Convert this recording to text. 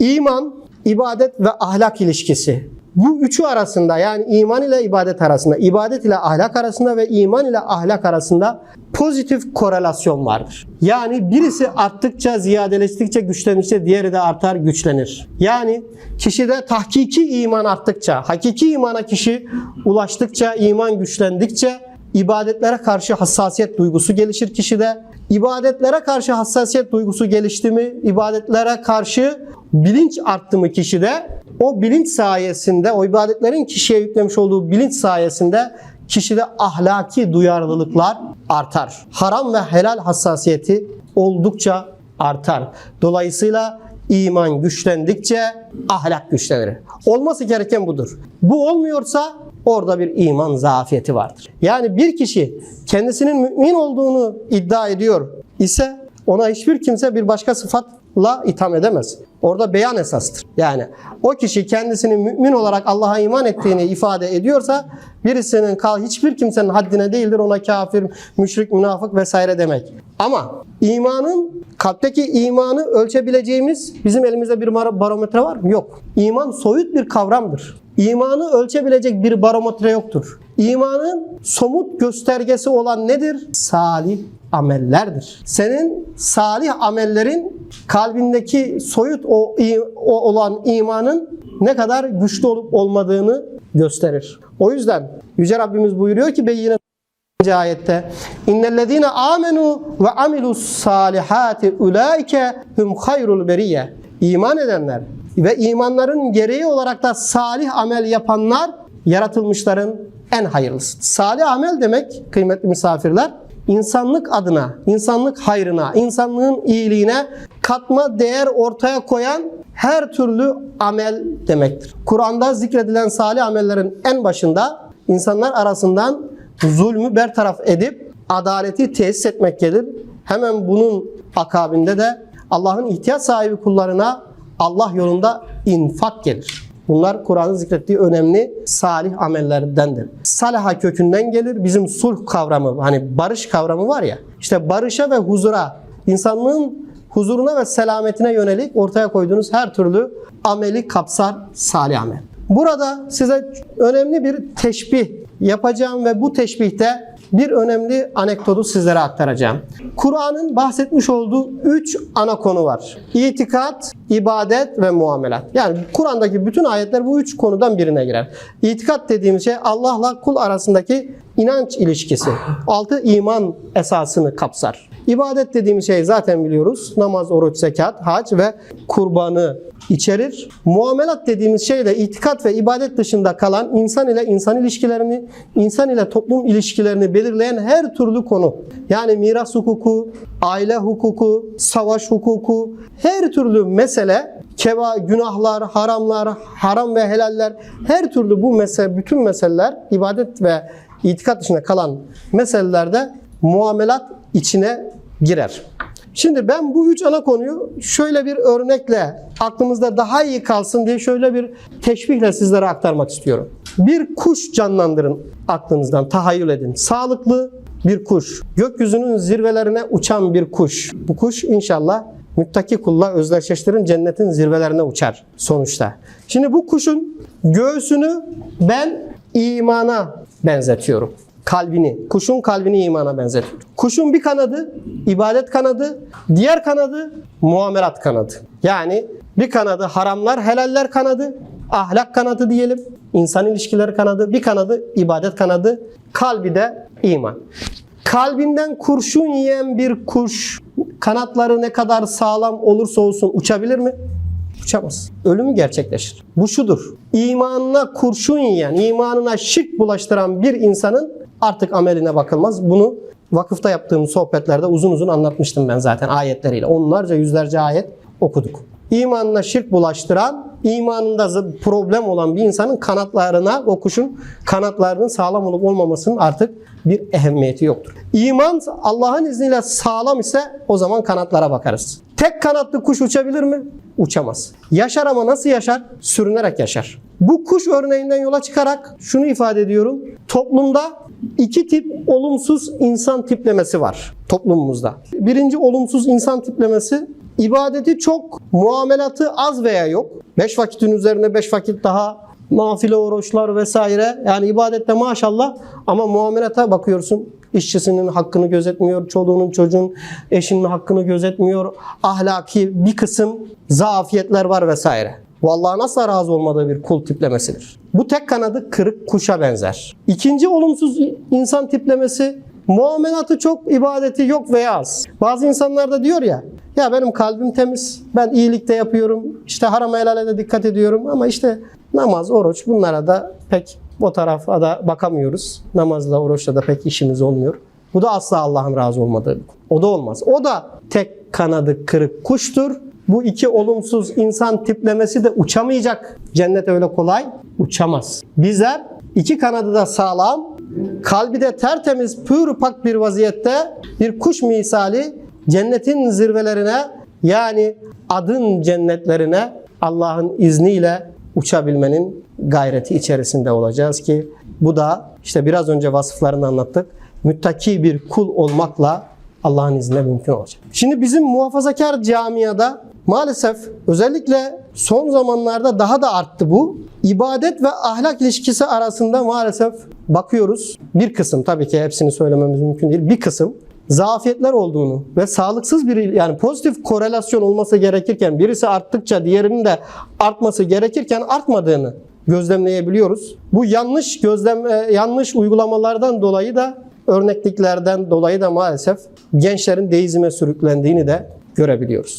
İman, ibadet ve ahlak ilişkisi. Bu üçü arasında yani iman ile ibadet arasında, ibadet ile ahlak arasında ve iman ile ahlak arasında pozitif korelasyon vardır. Yani birisi arttıkça, ziyadeleştikçe, güçlendikçe diğeri de artar, güçlenir. Yani kişide tahkiki iman arttıkça, hakiki imana kişi ulaştıkça, iman güçlendikçe ibadetlere karşı hassasiyet duygusu gelişir kişide. İbadetlere karşı hassasiyet duygusu gelişti mi, ibadetlere karşı bilinç arttı mı kişide, o bilinç sayesinde, o ibadetlerin kişiye yüklemiş olduğu bilinç sayesinde kişide ahlaki duyarlılıklar artar. Haram ve helal hassasiyeti oldukça artar. Dolayısıyla iman güçlendikçe ahlak güçlenir. Olması gereken budur. Bu olmuyorsa orada bir iman zafiyeti vardır. Yani bir kişi kendisinin mümin olduğunu iddia ediyor ise ona hiçbir kimse bir başka sıfatla itham edemez. Orada beyan esastır. Yani o kişi kendisinin mümin olarak Allah'a iman ettiğini ifade ediyorsa birisinin kal hiçbir kimsenin haddine değildir ona kafir, müşrik, münafık vesaire demek. Ama imanın kalpteki imanı ölçebileceğimiz bizim elimizde bir bar- barometre var mı? Yok. İman soyut bir kavramdır. İmanı ölçebilecek bir barometre yoktur. İmanın somut göstergesi olan nedir? Salih amellerdir. Senin salih amellerin kalbindeki soyut o, o olan imanın ne kadar güçlü olup olmadığını gösterir. O yüzden Yüce Rabbimiz buyuruyor ki Beyyine ayette innellezine amenu ve amilus salihati ulaike hum hayrul beriye iman edenler ve imanların gereği olarak da salih amel yapanlar yaratılmışların en hayırlısı. Salih amel demek kıymetli misafirler insanlık adına, insanlık hayrına, insanlığın iyiliğine katma değer ortaya koyan her türlü amel demektir. Kur'an'da zikredilen salih amellerin en başında insanlar arasından zulmü bertaraf edip adaleti tesis etmek gelir. Hemen bunun akabinde de Allah'ın ihtiyaç sahibi kullarına Allah yolunda infak gelir. Bunlar Kur'an'ın zikrettiği önemli salih amellerdendir. Salaha kökünden gelir. Bizim sulh kavramı, hani barış kavramı var ya. İşte barışa ve huzura, insanlığın huzuruna ve selametine yönelik ortaya koyduğunuz her türlü ameli kapsar salih amel. Burada size önemli bir teşbih yapacağım ve bu teşbihte bir önemli anekdotu sizlere aktaracağım. Kur'an'ın bahsetmiş olduğu üç ana konu var. İtikat, ibadet ve muamelat. Yani Kur'an'daki bütün ayetler bu üç konudan birine girer. İtikat dediğimiz şey Allah'la kul arasındaki inanç ilişkisi. Altı iman esasını kapsar. İbadet dediğimiz şey zaten biliyoruz. Namaz, oruç, zekat, hac ve kurbanı içerir. Muamelat dediğimiz şey de itikat ve ibadet dışında kalan insan ile insan ilişkilerini, insan ile toplum ilişkilerini belirleyen her türlü konu. Yani miras hukuku, aile hukuku, savaş hukuku, her türlü mesele, keva, günahlar, haramlar, haram ve helaller, her türlü bu mesele, bütün meseleler ibadet ve itikat dışında kalan meselelerde muamelat içine girer. Şimdi ben bu üç ana konuyu şöyle bir örnekle aklımızda daha iyi kalsın diye şöyle bir teşbihle sizlere aktarmak istiyorum. Bir kuş canlandırın aklınızdan, tahayyül edin. Sağlıklı bir kuş, gökyüzünün zirvelerine uçan bir kuş. Bu kuş inşallah müttaki kulla özdeşleştirin cennetin zirvelerine uçar sonuçta. Şimdi bu kuşun göğsünü ben imana benzetiyorum kalbini, kuşun kalbini imana benzetiyor. Kuşun bir kanadı ibadet kanadı, diğer kanadı muamelat kanadı. Yani bir kanadı haramlar, helaller kanadı, ahlak kanadı diyelim, insan ilişkileri kanadı, bir kanadı ibadet kanadı, kalbi de iman. Kalbinden kurşun yiyen bir kuş kanatları ne kadar sağlam olursa olsun uçabilir mi? Uçamaz. Ölümü gerçekleşir. Bu şudur. İmanına kurşun yiyen, imanına şirk bulaştıran bir insanın artık ameline bakılmaz. Bunu vakıfta yaptığım sohbetlerde uzun uzun anlatmıştım ben zaten ayetleriyle. Onlarca yüzlerce ayet okuduk. İmanına şirk bulaştıran, imanında problem olan bir insanın kanatlarına, o kuşun kanatlarının sağlam olup olmamasının artık bir ehemmiyeti yoktur. İman Allah'ın izniyle sağlam ise o zaman kanatlara bakarız. Tek kanatlı kuş uçabilir mi? Uçamaz. Yaşar ama nasıl yaşar? Sürünerek yaşar. Bu kuş örneğinden yola çıkarak şunu ifade ediyorum. Toplumda iki tip olumsuz insan tiplemesi var toplumumuzda. Birinci olumsuz insan tiplemesi ibadeti çok, muamelatı az veya yok. Beş vakitin üzerine beş vakit daha nafile oruçlar vesaire. Yani ibadette maşallah ama muamelata bakıyorsun. İşçisinin hakkını gözetmiyor, çoluğunun çocuğun eşinin hakkını gözetmiyor. Ahlaki bir kısım zafiyetler var vesaire. Vallahi nasıl razı olmadığı bir kul tiplemesidir. Bu tek kanadı kırık kuşa benzer. İkinci olumsuz insan tiplemesi muamelatı çok, ibadeti yok veya az. Bazı insanlar da diyor ya, ya benim kalbim temiz, ben iyilikte yapıyorum, işte haram helale de dikkat ediyorum ama işte namaz, oruç bunlara da pek o tarafa da bakamıyoruz. Namazla, oruçla da pek işimiz olmuyor. Bu da asla Allah'ın razı olmadığı bir konu. O da olmaz. O da tek kanadı kırık kuştur. Bu iki olumsuz insan tiplemesi de uçamayacak. Cennet öyle kolay uçamaz. Bizler iki kanadı da sağlam, kalbi de tertemiz, pür pak bir vaziyette bir kuş misali cennetin zirvelerine yani adın cennetlerine Allah'ın izniyle uçabilmenin gayreti içerisinde olacağız ki bu da işte biraz önce vasıflarını anlattık. Müttaki bir kul olmakla Allah'ın izniyle mümkün olacak. Şimdi bizim muhafazakar camiada maalesef özellikle son zamanlarda daha da arttı bu. İbadet ve ahlak ilişkisi arasında maalesef bakıyoruz. Bir kısım tabii ki hepsini söylememiz mümkün değil. Bir kısım zafiyetler olduğunu ve sağlıksız bir yani pozitif korelasyon olması gerekirken birisi arttıkça diğerinin de artması gerekirken artmadığını gözlemleyebiliyoruz. Bu yanlış gözlem e, yanlış uygulamalardan dolayı da örnekliklerden dolayı da maalesef gençlerin deizme sürüklendiğini de görebiliyoruz.